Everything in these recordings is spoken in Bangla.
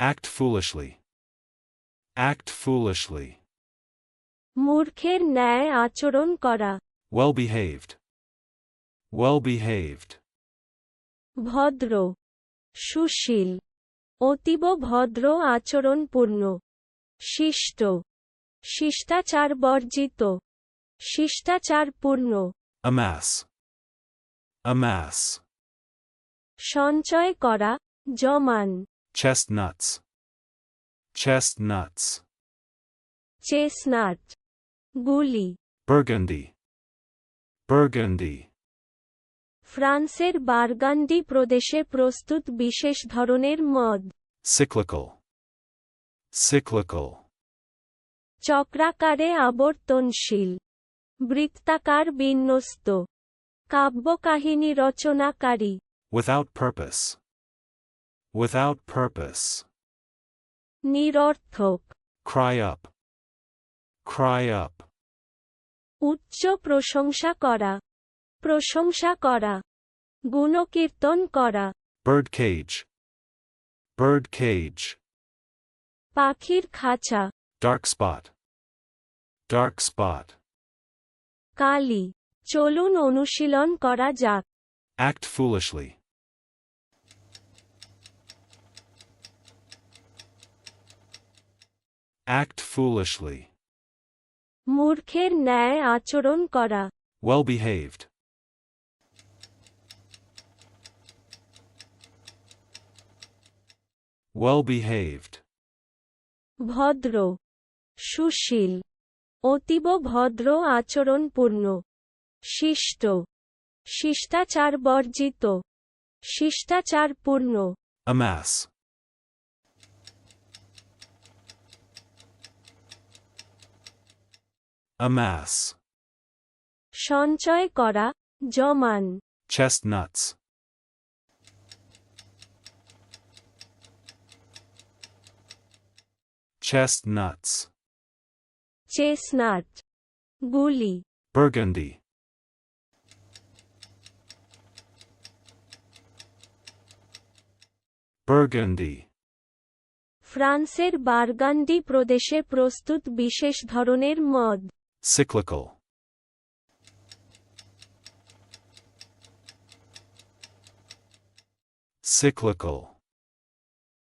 Act foolishly. Act foolishly. মূর্খের ন্যায় আচরণ করা Well behaved. Well behaved. ভদ্র সুশীল অতীব ভদ্র আচরণপূর্ণ শিষ্ট শিষ্টাচার বর্জিত শিষ্টাচারপূর্ণ Amass. Amass. সঞ্চয় করা জমান Chestnuts. Chestnuts. চেসনাট গুলি Burgundy. Burgundy. ফ্রান্সের বার্গান্ডি প্রদেশে প্রস্তুত বিশেষ ধরনের মদ Cyclical. Cyclical. চক্রাকারে আবর্তনশীল বৃত্তাকার বিন্যস্ত কাব্যকাহিনী রচনাকারী Without purpose. Without purpose. নিরর্থক Cry up. Cry up. উচ্চ প্রশংসা করা প্রশংসা করা গুণকীর্তন করা Birdcage. Birdcage. পাখির খাঁচা Dark spot. Dark spot. কালি চলুন অনুশীলন করা যাক Act foolishly. Act foolishly. মূর্খের ন্যায় আচরণ করা Well behaved. Well behaved. ভদ্র সুশীল অতীব ভদ্র আচরণপূর্ণ শিষ্ট শিষ্টাচার বর্জিত শিষ্টাচারপূর্ণ Amass. Amass. সঞ্চয় করা জমান Chestnuts. Chestnuts. চেসনাট গুলি Burgundy. Burgundy. ফ্রান্সের বার্গান্ডি প্রদেশে প্রস্তুত বিশেষ ধরনের মদ Cyclical. Cyclical.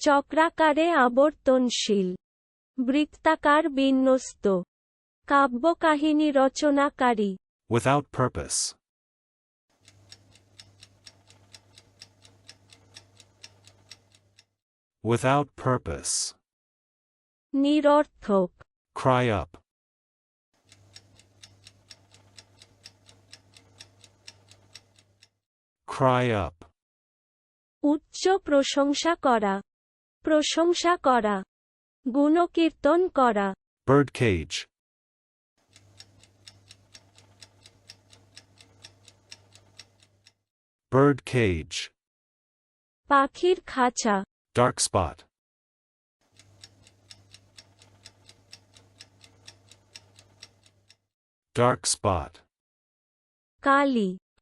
চক্রাকারে আবর্তনশীল বৃত্তাকার বিন্যস্ত কাব্যকাহিনী রচনাকারী Without purpose. Without purpose. নিরর্থক Cry up. Cry up. উচ্চ প্রশংসা করা প্রশংসা করা গুণকীর্তন করা Birdcage. Birdcage. পাখির খাঁচা Dark spot. Dark spot. কালি